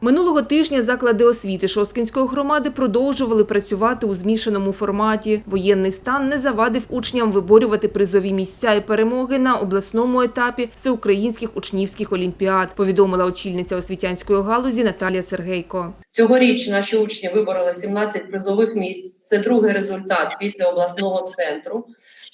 Минулого тижня заклади освіти Шосткинської громади продовжували працювати у змішаному форматі. Воєнний стан не завадив учням виборювати призові місця і перемоги на обласному етапі всеукраїнських учнівських олімпіад, повідомила очільниця освітянської галузі Наталія Сергейко. Цьогоріч наші учні вибороли 17 призових місць. Це другий результат після обласного центру.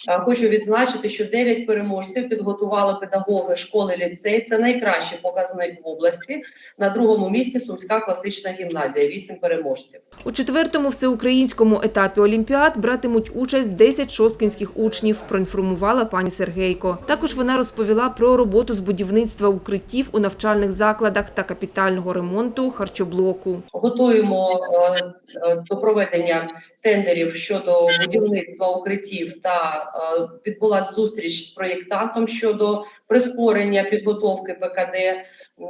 А, Хочу відзначити, що 9 переможців підготували педагоги школи ліцей. Це найкращий показник в області. На другому місці Сумська класична гімназія. 8 переможців. У четвертому всеукраїнському етапі олімпіад братимуть участь 10 шосткинських учнів, проінформувала пані Сергейко. Також вона розповіла про роботу з будівництва укриттів у навчальних закладах та капітального ремонту харчоблоку. Готуємо е, е, до проведення тендерів щодо будівництва укриттів та е, відбулася зустріч з проєктантом щодо прискорення підготовки ПКД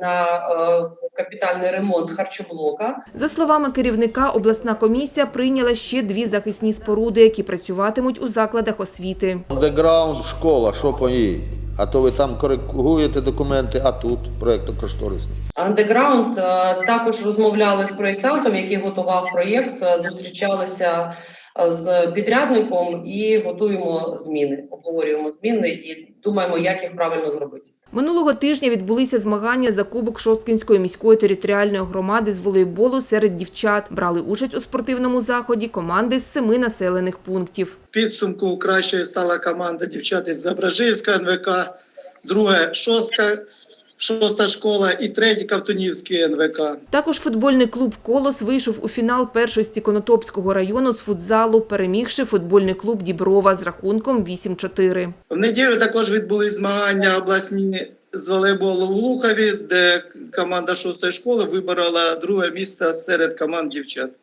на е, капітальний ремонт харчоблока. За словами керівника, обласна комісія прийняла ще дві захисні споруди, які працюватимуть у закладах освіти. Андеграунд школа, що по ній? А то ви там коригуєте документи, а тут проєктно-кошторисний. Андеграунд також розмовляли з проєктантом, який готував проєкт. е, Зустрічалися з підрядником і готуємо зміни. Обговорюємо зміни і думаємо, як їх правильно зробити. Минулого тижня відбулися змагання за кубок Шосткинської міської територіальної громади з волейболу серед дівчат. Брали участь у спортивному заході команди з семи населених пунктів. підсумку кращою стала команда дівчат із Забражинська НВК, друге шостка, шоста школа і третє Ковтунівський НВК. Також футбольний клуб Колос вийшов у фінал першості Конотопського району з футзалу, перемігши футбольний клуб Діброва з рахунком 8-4. В неділю також відбулись змагання обласні з волейболу в Лухові, де команда шостої школи виборола друге місце серед команд дівчат.